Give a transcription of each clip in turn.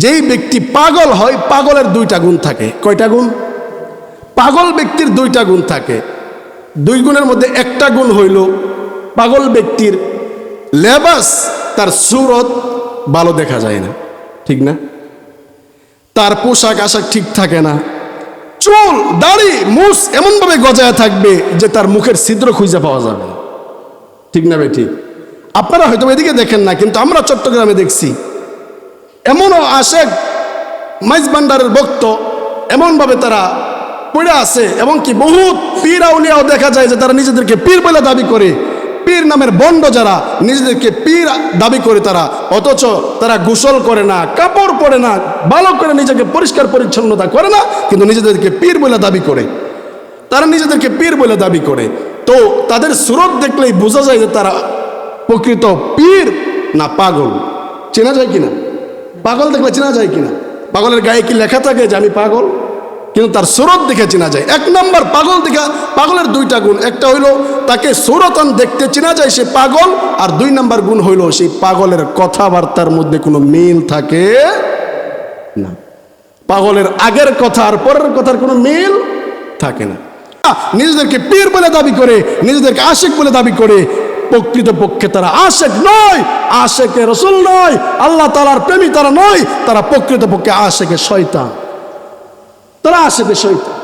যেই ব্যক্তি পাগল হয়, পাগলের দুইটা গুণ থাকে। কয়টা গুণ? পাগল ব্যক্তির দুইটা গুণ থাকে। দুই গুণের মধ্যে একটা গুণ হইল, পাগল ব্যক্তির লেবাস তার সুরত ভালো দেখা যায় না। ঠিক না? তার পোশাক আশাক ঠিক থাকে না। চুল, দাড়ি, মুস এমনভাবে গজায় থাকবে যে তার মুখের ছিদ্র খুঁজে পাওয়া যাবে ঠিক না ভাই, ঠিক। আপনারা হয়তো এদিকে দেখেন না, কিন্তু আমরা চট্টগ্রামে দেখছি এমনও আশেক মাইজ ভান্ডারের ভক্ত, এমনভাবে তারা পড়ে আছে এবং কি বহুত পীর আউলিয়াও দেখা যায় যে তারা নিজেদেরকে পীর বলে দাবি করে। পীর নামের বন্ড যারা, নিজেদেরকে পীর দাবি করে তারা। অথচ তারা গোসল করে না, কাপড় পরে না ভালো করে নিজেকে পরিষ্কার পরিচ্ছন্নতা করে না, কিন্তু নিজেদেরকে পীর বলে দাবি করে। তারা নিজেদেরকে পীর বলে দাবি করে। তো তাদের সুরত দেখলেই বোঝা যায় যে তারা প্রকৃত পীর না পাগল। চেনা যায় কিনা? পাগল দেখলে চেনা যায় কিনা? পাগলের গায়ে কি লেখা থাকে যে আমি পাগল? কিন্তু তার সুরত দেখে চেনা যায়। এক নম্বর পাগল দেখা পাগলের দুইটা গুণ। একটা হইল, তাকে সুরতন দেখতে চেনা যায় সে পাগল, আর দুই নম্বর গুণ হইল সেই পাগলের কথাবার্তার মধ্যে কোনো মিল থাকে না। পাগলের আগের কথা আর পরের কথার কোনো মিল থাকে না। নিজেদেরকে পীর বলে দাবি করে, নিজেদেরকে আশিক বলে দাবি করে প্রকৃত পক্ষে তারা আশেক নয়, আশেকে রসুল নয়, আল্লাহ তালার প্রেমী তারা নয়, তারা প্রকৃত পক্ষে আশেকে শয়তান। তারা আশেকে শৈতান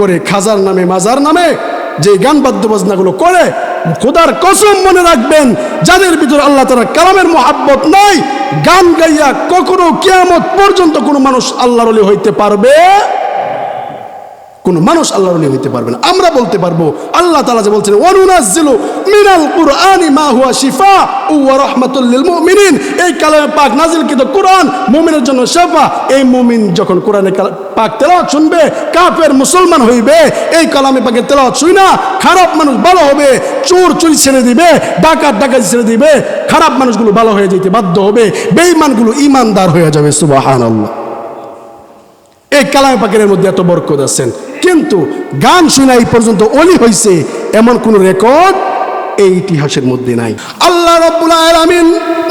করে খাজার নামে, মাজার নামে যে গান বাদ্য বাজনাগুলো করে, খোদার কসম মনে রাখবেন, যাদের ভিতরে আল্লাহ তারা কালামের মোহাব্বত নাই, গান গাইয়া কখনো কেয়ামত পর্যন্ত কোনো মানুষ আল্লাহর হইতে পারবে কোনো মানুষ আল্লাহর অলি হইতে পারবে না। আমরা বলতে পারব, আল্লাহ তাআলা যে বলছেন, ওয়ানুনাজ্জিলু মিনাল কুরআনি মা হুয়া শিফা রাহমাতুল লিল মুমিনিন। এই কালামে পাক নাজিলকৃত কোরআন মুমিনের জন্য শিফা। এই মুমিন যখন কোরআনে পাক তেলাওয়াত শুনবে, কাফের মুসলমান হইবে, এই কালামে পাকের তেলাওয়াত শুই না, খারাপ মানুষ ভালো হবে, চোর চুরি ছেড়ে দিবে, ডাকাত ডাকাতি ছেড়ে দিবে, খারাপ মানুষগুলো ভালো হয়ে যেতে বাধ্য হবে, বেঈমানগুলো ইমানদার হয়ে যাবে, সুবহানাল্লাহ। এই কালামে পাকের মধ্যে এত বরকত আছেন। কিন্তু গান শুনে এই পর্যন্ত অলি হয়েছে এমন কোন রেকর্ড এই ইতিহাসের মধ্যে নাই। আল্লাহ রাব্বুল আলামিন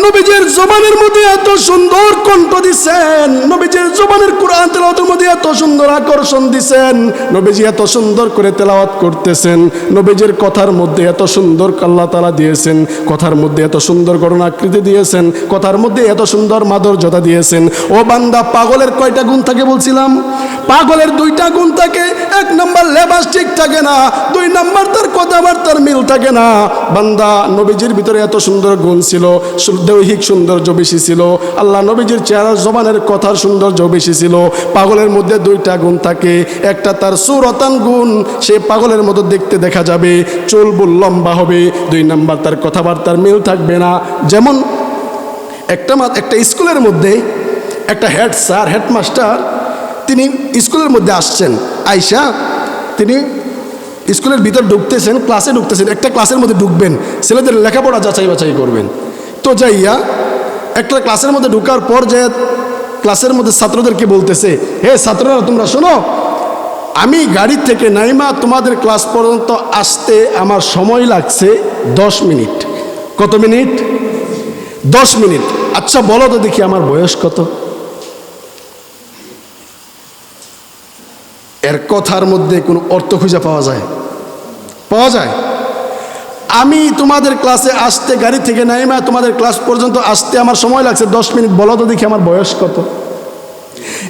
নবীজির জবানের মধ্যে এত সুন্দর কণ্ঠ দিছেন। নবীজির জবানের কোরআন তেলাওয়াতের মধ্যে এত সুন্দর আকর্ষণ দিছেন। নবীজি এত সুন্দর করে তেলাওয়াত করতেছেন। নবীজির কথার মধ্যে এত সুন্দর আল্লাহ তাআলা দিয়েছেন। কথার মধ্যে এত সুন্দর গণনাকৃতি দিয়েছেন। কথার মধ্যে এত সুন্দর মাধুর্যতা দিয়েছেন। ও বান্দা, পাগলের কয়টা গুণ থাকে বলছিলাম? পাগলের দুইটা গুণ থাকে, এক নাম্বার লেবাস ঠিক থাকে না, দুই নাম্বার তার কথাবার্তার মিল থাকে না। বান্দা, নবীজির ভিতরে এত সুন্দর গুণ ছিল দৈহিক সৌন্দর্য বেশি ছিল, আল্লাহ নবীজির চেহারা, জবানের কথার সৌন্দর্য বেশি ছিল, পাগলের মধ্যে দুইটা গুণ থাকে, একটা তার সুরতান গুণ, সে পাগলের মতো দেখতে দেখা যাবে চুল বুল লম্বা হবে, দুই নাম্বার তার কথাবার্তার মিল থাকবে না, যেমন একটা একটা স্কুলের মধ্যে একটা হেড স্যার হেডমাস্টার, তিনি স্কুলের মধ্যে আসছেন, আইসা তিনি স্কুলের ভিতর ঢুকতেছেন ক্লাসে ঢুকতেছেন, একটা ক্লাসের মধ্যে ঢুকবেন, ছেলেদের লেখাপড়া যাচাই বাছাই করবেন। তো যাইয়া একটা ক্লাসের মধ্যে ঢুকার পর যে ক্লাসের মধ্যে ছাত্রদেরকে বলতেছে, হে ছাত্ররা, তোমরা শোনো, আমি গাড়ি থেকে নাইমা তোমাদের ক্লাস পর্যন্ত আসতে আমার সময় লাগছে দশ মিনিট। কত মিনিট? দশ মিনিট। আচ্ছা বলো তো দেখি আমার বয়স কত? এর কথার মধ্যে কোনো অর্থ খুঁজে পাওয়া যায়? পাওয়া যায়। আমি তোমাদের ক্লাসে আসতে গাড়ি থেকে নাইমা তোমাদের ক্লাস পর্যন্ত আসতে আমার সময় লাগছে, দশ মিনিট। বলো তো দেখি আমার বয়স কত।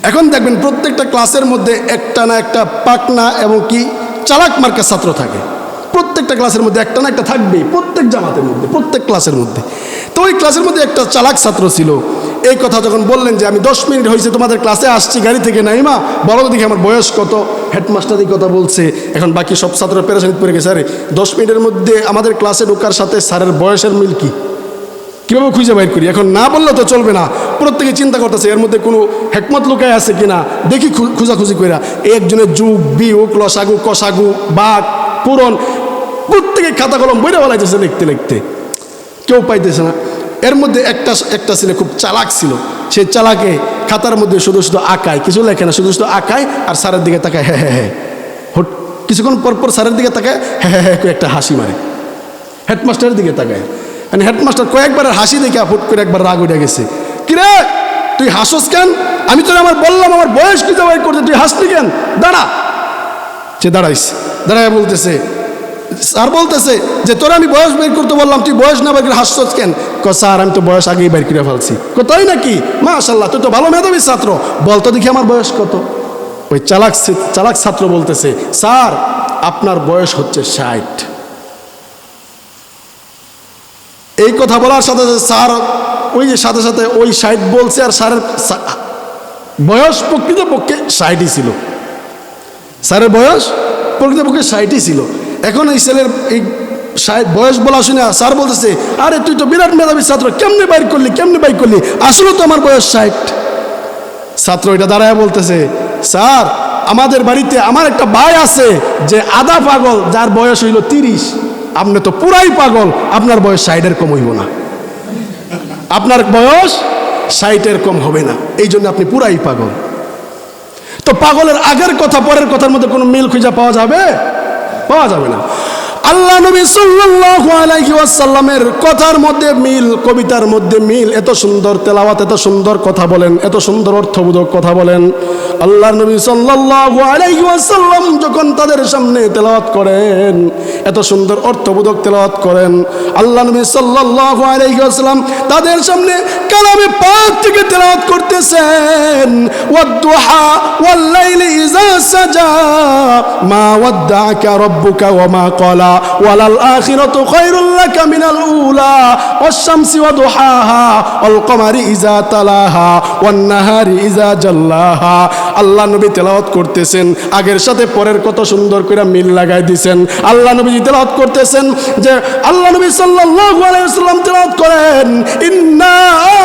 এখন দেখবেন প্রত্যেকটা ক্লাসের মধ্যে একটা না একটা পাকনা এবং কি চালাক মার্কা ছাত্র থাকে। প্রত্যেকটা ক্লাসের মধ্যে একটা না একটা থাকবেই, প্রত্যেক জামাতের মধ্যে, প্রত্যেক ক্লাসের মধ্যে। তো ওই ক্লাসের মধ্যে একটা চালাক ছাত্র ছিল এই কথা যখন বললেন যে আমি দশ মিনিট হয়েছে তোমাদের ক্লাসে আসছি, গাড়ি থেকে নাইমা, বলো তো দেখি আমার বয়স কত। হেডমাস্টার এই কথা বলছে। এখন বাকি সব ছাত্ররা পেরেশানিত পড়ে গেছে। আরে, দশ মিনিটের মধ্যে আমাদের ক্লাসে ঢোকার সাথে স্যারের বয়সের মিল কি? কীভাবে খুঁজে বাইর করি? এখন না বললে তো চলবে না। প্রত্যেকে চিন্তা করতেছে, এর মধ্যে কোনো হেকমত লুকায় আছে কিনা? দেখি খোঁজাখুঁজি কইরা। একজনের যুগ, বিয়োগ, লসাগু কষাগু বাঘ পূরণ। প্রত্যেকে খাতা কলম বইরে বলাইতেছে লিখতে লিখতে কেউ পাইতেছে না। এর মধ্যে একটা একটা ছেলে খুব চালাক ছিল। সে চালাকে খাতার মধ্যে শুধু শুধু আঁকায়, কিছু লেখে না, শুধু শুধু আঁকায় আর স্যারের দিকে তাকায় হ্যাঁ হ্যাঁ হ্যাঁ। হট, কিছুক্ষণ পর পর স্যারের দিকে তাকায় হ্যাঁ হ্যাঁ হ্যাঁ একটা হাসি মারে। হেডমাস্টারের দিকে তাকায়। মানে হেডমাস্টার কয়েকবার হাসি দেখে ফুট করে একবার রাগ উঠে গেছে। কিরে তুই হাসস কেন? আমি তোর আমার বললাম, আমার বয়স কি জবাই করতে তুই হাসলি কেন? দাঁড়া। সে দাঁড়াইছে। দাঁড়ায় বলতেছে স্যার বলতেছে যে, তোর আমি বয়স বের করতে বললাম, তুই বয়স না বের করে হাসছ কেন? ক, স্যার, আমি তো বয়স আগেই বের করে ফেলছি। ক, তাই নাকি? মাশাল্লাহ তুই তো ভালো মেধাবী ছাত্র। বল তো দেখি আমার বয়স কত? ওই চালাক চালাক ছাত্র বলতেছে, স্যার, আপনার বয়স হচ্ছে ষাট। এই কথা বলার সাথে সাথে স্যার, ওই যে সাথে সাথে ওই ষাট বলছে আর স্যারের বয়স প্রকৃতপক্ষে ষাটই ছিল। স্যারের বয়স প্রকৃতপক্ষে ষাটই ছিল। এখন এই ছেলের এই বয়স বলা শুনে স্যার বলতেছে, আরে তুই তো বিরাট মেধাবী ছাত্র, কেমনে বাইর করলি, কেমনে বাইর করলি? আসলে তো আমার বয়স ষাট। ছাত্র এটা দাঁড়ায় বলতেছে, স্যার, আমাদের বাড়িতে আমার একটা ভাই আছে যে আধা পাগল, যার বয়স হইল তিরিশ। আপনি তো পুরাই পাগল, আপনার বয়স ষাটের কম হইব না। আপনার বয়স ষাটের কম হবে না। এই জন্য আপনি পুরাই পাগল। তো পাগলের আগের কথা, পরের কথার মধ্যে কোনো মিল খুঁজে পাওয়া যাবে? পাওয়া যাবে না। আল্লাহ নবী সাল্লাল্লাহু আলাইহি ওয়াসাল্লামের কথার মধ্যে মিল, কবিতার মধ্যে মিল। এত সুন্দর তেলাওয়াত, এত সুন্দর কথা বলেন, এত সুন্দর অর্থবোধক কথা বলেন। আল্লাহ নবী সাল্লাল্লাহু আলাইহি ওয়াসাল্লাম যখন তাদের সামনে তেলাওয়াত করেন, এত সুন্দর অর্থবোধক তেলাওয়াত করেন। আল্লাহ নবী সাল্লাল্লাহু আলাইহি ওয়াসাল্লাম তাদের সামনে কালামে পাক থেকে তেলাওয়াত করতেছেন, ওয়াদ্দুহা ওয়াল্লাইলি ইযা সাজা, মা ওয়াদ্দাআকা রাব্বুকা ওয়া মা ক্বালা। ওয়ালাল আখিরাতু খায়রুল লাকা মিনাল উলা ওয়াশ-শামসি ওয়াদুহাহা ওয়াল কমারি ইযা তালাহা ওয়ান নাহারি ইযা জাল্লাহা। আল্লাহ নবী তেলাওয়াত করতেছেন, আগের সাথে পরের কত সুন্দর করে মিল লাগাই দিছেন। আল্লাহ নবী তেলাওয়াত করতেছেন, যে আল্লাহ নবী সাল্লাল্লাহু আলাইহি ওয়াসাল্লাম তেলাওয়াত করেন, ইন্না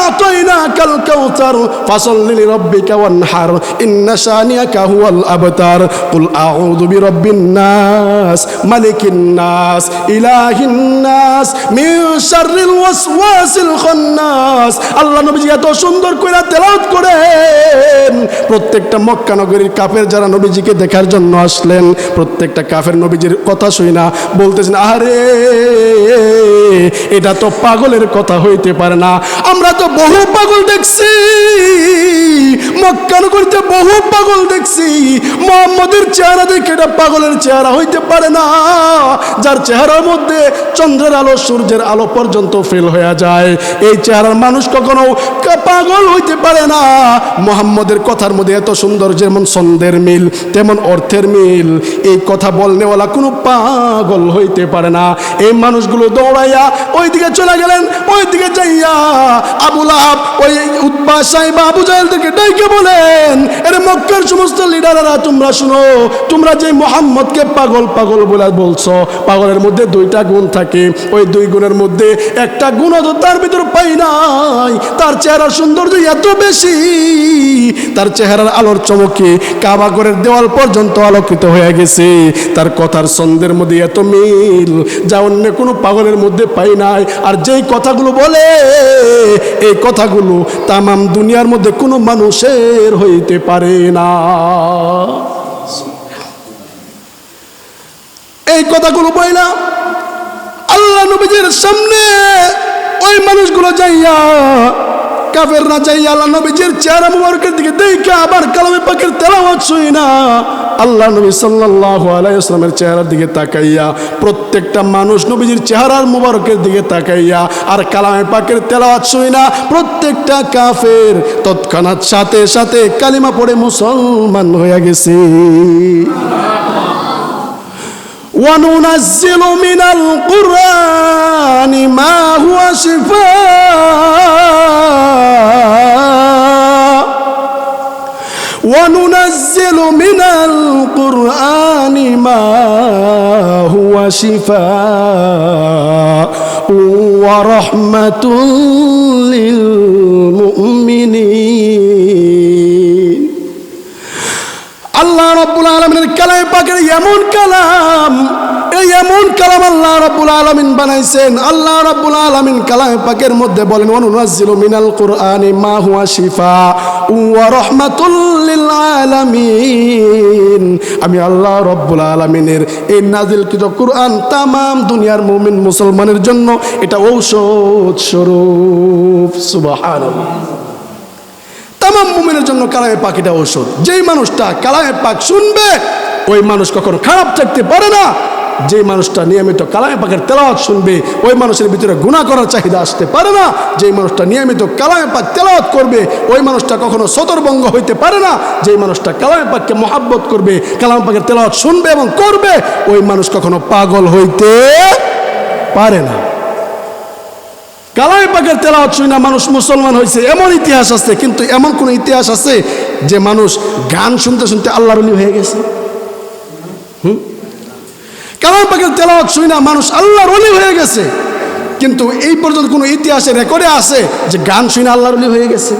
আতাইনাকাল কাউসার ফাসাল্লি লিরাব্বিকা ওয়ানহার, ইন্না শানিয়াকা হুয়াল আবতার, কুল আউযু বিরাব্বিন নাস, মালিকিন নাস ইলাহিন নাস মিন শাররিল ওয়াসওয়াসিল খান্নাস আল্লাহ নবীজি এত সুন্দর করে তেলাওয়াত করেন। প্রত্যেকটা মক্কা নগরীর কাফের যারা নবীজিকে দেখার জন্য আসলেন, প্রত্যেকটা কাফের নবীজির কথা শুই না, বলতেছেন, আরে, এটা তো পাগলের কথা হইতে পারে না। আমরা তো বহু পাগল দেখছি। মক্কা নগরীতে বহু পাগল দেখছি। মোহাম্মদের চেহারা দেখে এটা পাগলের চেহারা হইতে পারে না। যার চেহারার মধ্যে চন্দ্রের আলো সূর্যের আলো পর্যন্ত ফেল হয়ে যায়। এই চেহারার মানুষ কখনো পাগল হইতে পারে না। মোহাম্মদের কথার মধ্যে এত সুন্দর যেমন ছন্দের মিল, তেমন অর্থের মিল। এই কথা বলনেওয়ালা কোনো পাগল হইতে পারে না। এই মানুষগুলো দৌড়াইয়া ওই দিকে চলে গেলেন ওই দিকে যাইয়া আবুল আহাব ওই উৎপা সাহেব আবু জাহেলদেরকে ডাইকে বলেন, এরে মক্কার সমস্ত লিডাররা তোমরা শুনো, তোমরা যে মোহাম্মদকে পাগল পাগল বলে বলছো পাগলের মধ্যে দুইটা গুণ থাকে। ওই দুই গুণের মধ্যে একটা গুণ তো তার ভিতর পাই নাই। তার চেহারার সৌন্দর্য এত বেশি, তার চেহারার আলোর চমকে কাবাগরের দেওয়াল পর্যন্ত আলোকিত হয়ে গেছে। তার কথার ছন্দের মধ্যে এত মিল যা অন্য কোনো পাগলের মধ্যে পাই নাই। আর যেই কথাগুলো বলে, এই কথাগুলো তামাম দুনিয়ার মধ্যে কোনো মানুষের হইতে পারে না। এই কথাগুলো বইলা আল্লাহ নবীজির সামনে ওই মানুষগুলো যাইয়া কাফের না যাইয়া আল্লাহ নবীজির চেহারা মুবারকের দিকে দেখে আবার কালামে পাখির তেলাওয়াত শুই না। আল্লাহ নবী সাল্লাল্লাহু আলাইহি ওয়াসাল্লামের চেহারার দিকে তাকাইয়া, প্রত্যেকটা মানুষ নবীজির চেহারার মুবারকের দিকে তাকাইয়া আর কালামে পাকের তেলাওয়াত শুই না। প্রত্যেকটা কাফের তৎক্ষণাৎ সাথে সাথে কালিমা পড়ে মুসলমান হয়ে গেছে। وننزل من القرآن ما هو شفاء. وننزل من القرآن ما هو شفاء. ورحمة للمؤمنين. আল্লাহ রব্বুল আলমের কালাম পাকের এমন কালাম, এই এমন কালাম আল্লাহ রাব্বুল আলামিন বানাইছেন। আল্লাহ রাব্বুল আলামিন কালামে পাকের মধ্যে বলেন অনুনাজ্জিলু মিনাল কুরআনি মা হুয়া শিফা, ওয়া রাহমাতুল লিল আলামিন। আমি আল্লাহ রাব্বুল আলামিনের এই নাজিলকৃত কুরআন তামাম দুনিয়ার মুমিন মুসলমানের জন্য এটা ঔষধ স্বরূপ। সুবহানাল্লাহ। তামাম মুমিনের জন্য কালামে পাক এটা ঔষধ। যেই মানুষটা কালামে পাক শুনবে, ওই মানুষ কখনো খারাপ থাকতে পারে না। যে মানুষটা নিয়মিত কালামে পাকের তেলাওয়াত শুনবে, ওই মানুষের ভিতরে গুণা করার চাহিদা আসতে পারে না। যেই মানুষটা নিয়মিত কালামে পাক তেলাওয়াত করবে, ওই মানুষটা কখনো সতর্ভঙ্গ হইতে পারে না। যেই মানুষটা কালামে পাককে মহাব্বত করবে, কালামে পাকের তেলাওয়াত শুনবে এবং করবে, ওই মানুষ কখনো পাগল হইতে পারে না। কালাই পাকের তেলাওয়াত না মানুষ মুসলমান হয়েছে। এমন ইতিহাস আছে, কিন্তু এমন কোন ইতিহাস আছে যে মানুষ গান শুনতে শুনতে আল্লাহর হয়ে গেছে? কালাই পাকের তেলাওয়াত শুনে মানুষ আল্লাহর হয়ে গেছে। কিন্তু এই পর্যন্ত কোনো ইতিহাসে রেকর্ডে আছে যে গান শুনে আল্লাহর হয়ে গেছে?